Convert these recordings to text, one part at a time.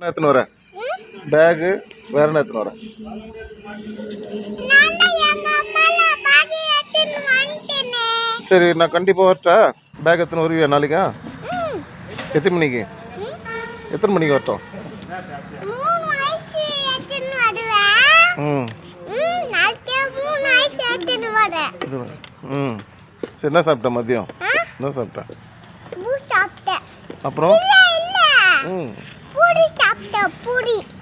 என்ன எடுத்துன்னு வரேன். பேகு வேற என்ன எடுத்துன்னு வரேன். சரி நான் கண்டிப்பாக வரட்டா? பேக் எத்தனை வருவியா நாளைக்கா? எத்தனை மணிக்கு? எத்தனை மணிக்கு வரட்டும்? ம். ம். சரி என்ன சாப்பிட்டேன் மதியம்? என்ன சாப்பிட்டேன். அப்புறம்? ம்.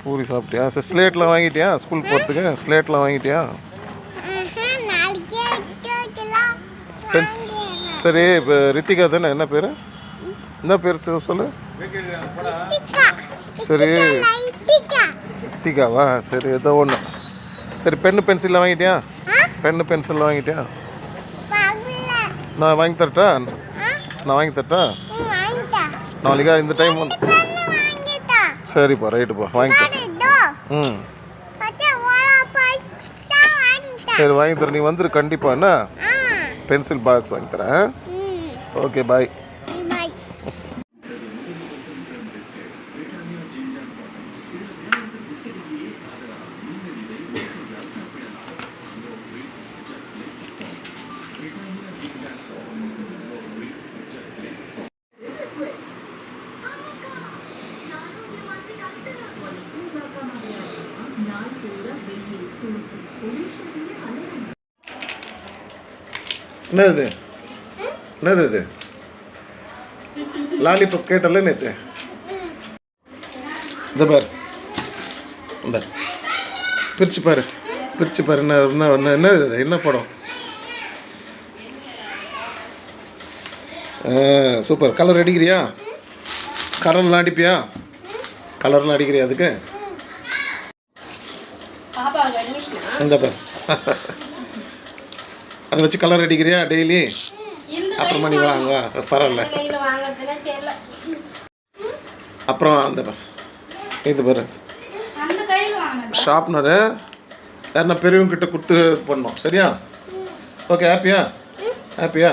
பூரி சாப்பிட்டியா? சரி ஸ்லேட்லாம் வாங்கிட்டியா? ஸ்கூல் போகிறதுக்கு ஸ்லேட்லாம் வாங்கிட்டியா? பென்ஸ் சரி இப்போ ரித்திகா தானே? என்ன பேர்? என்ன பேர் சொல்லு. சரி. ரித்திகாவா? சரி ஏதோ ஒன்று சரி பென்னு பென்சில்லாம் வாங்கிட்டியா? பென்னு பென்சில்லாம் வாங்கிட்டியா? நான் வாங்கி தரட்டா? நான் வாங்கி தரட்டா? நாளைக்கா இந்த டைம் வந்து சரிப்பா ரைட்டுப்பா வாங்கி தரேன். ம். சரி வாங்கி தரேன். நீ வந்துரு கண்டிப்பாக என்ன? பென்சில் பாக்ஸ் வாங்கி தரேன். Okay bye. என்னது என்னது இது? லாலிபப் கேட்டல நேற்று இந்த பாரு. இந்த பிரிச்சு பாரு. பிரிச்சு பாரு. என்ன என்ன என்ன என்னது இது? என்ன படம்? சூப்பர். கலர் அடிக்கிறியா? கலர்லாம் அடிப்பியா? கலர்லாம் அடிக்கிறியா அதுக்கு? இந்த பாரு. அதை வச்சு கலர் அடிக்கிறியா டெய்லி அப்புறமா நீ வாங்க பரவாயில்ல. அப்புறம் அந்த இது பாரு. ஷார்ப்னரு யாருன்னா பெரியவங்க கிட்ட கொடுத்து பண்ணோம் சரியா? ஓகே ஹாப்பியா ஹாப்பியா